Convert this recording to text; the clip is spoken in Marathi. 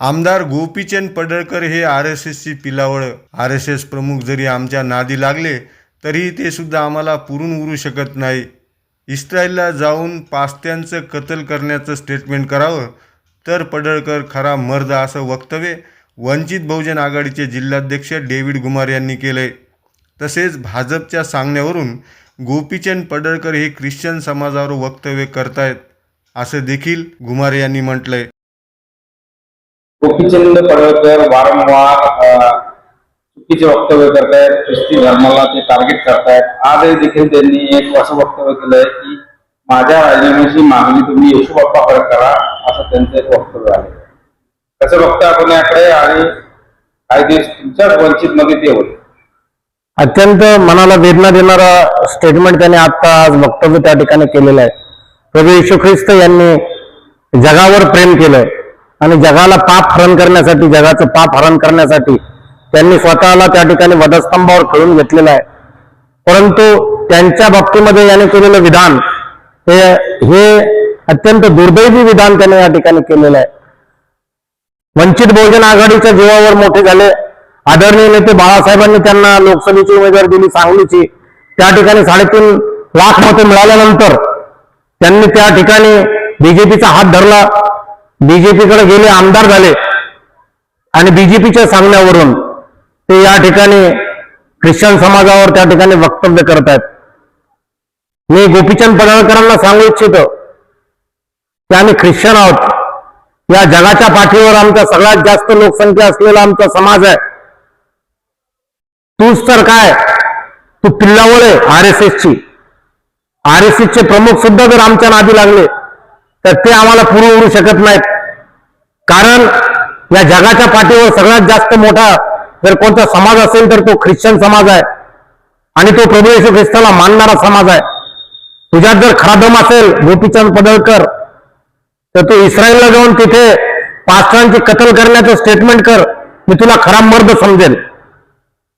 आमदार गोपीचंद पडळकर हे आर एस एसची पिलावळ. आर एस एस प्रमुख जरी आमच्या नादी लागले तरी ते सुद्धा आम्हाला पुरून उरू शकत नाही. इस्रायलला जाऊन पास्त्यांचं कत्ल करण्याचं स्टेटमेंट करावं तर पडळकर खरा मर्द असं वक्तव्य वंचित बहुजन आघाडीचे जिल्हाध्यक्ष डेव्हिड गुमार यांनी केलंय. तसेच भाजपच्या सांगण्यावरून गोपीचंद पडळकर हे ख्रिश्चन समाजावर वक्तव्य करतायत असं देखील गुमार यांनी म्हटलंय. गोपीचंद पडळकर वारंवार चुकीचे वक्तव्य करतायत ख्रिस्ती धर्माला ते टार्गेट करतायत. आजही देखील त्यांनी एक असं वक्तव्य केलंय की माझ्या राजीनाम्याची मागणी तुम्ही येशू बाप्पाकडे करा असं त्यांचं एक वक्तव्य आहे. त्याचं वक्तव्य आपण याकडे आणि काही दिवस तुमच्याच वंचित मध्ये ते होते अत्यंत मनाला वेदना देणारा स्टेटमेंट त्याने आता आज वक्तव्य त्या ठिकाणी केलेलं आहे. प्रभू येशू ख्रिस्त यांनी जगावर प्रेम केलं आणि जगाला पाप हरण करण्यासाठी जगाचं पाप हरण करण्यासाठी त्यांनी स्वतःला त्या ठिकाणी वधस्तंभावर खेळून घेतलेलं आहे. परंतु त्यांच्या बाबतीमध्ये याने केलेलं विधान हे हे अत्यंत दुर्दैवी विधान त्याने या ठिकाणी केलेलं आहे. वंचित बहुजन आघाडीच्या जीवावर मोठे झाले. आदरणीय नेते बाळासाहेबांनी त्यांना लोकसभेची उमेदवारी दिली सांगलीची. त्या ठिकाणी साडेतीन लाख मते मिळाल्यानंतर त्यांनी त्या ठिकाणी बीजेपीचा हात धरला. बीजेपीकडे गेले आमदार झाले. आणि बीजेपीच्या सांगण्यावरून ते या ठिकाणी ख्रिश्चन समाजावर त्या ठिकाणी वक्तव्य करत आहेत मी गोपीचंद पडळकरांना सांगू इच्छितो की आम्ही ख्रिश्चन आहोत. या जगाच्या पाठीवर आमचा सगळ्यात जास्त लोकसंख्या असलेला आमचा समाज आहे. तूच तर काय? तू पिल्लावळ आहे आर एस एसची. आर एस एसचे प्रमुख सुद्धा जर आमच्या नादी लागले तर ते आम्हाला पुढे शकत नाहीत. कारण या जगाच्या पाठीवर सगळ्यात जास्त मोठा जर कोणता समाज असेल तर तो ख्रिश्चन समाज आहे. आणि तो प्रभू येशू ख्रिस्ताला मानणारा समाज आहे. तुझ्यात जर खरा दम असेल गोपीचंद पडळकर तर तू इस्रायलला जाऊन तिथे पास्टरांची कत्ल करण्याचं स्टेटमेंट कर. मी तुला खरा मर्द समजेल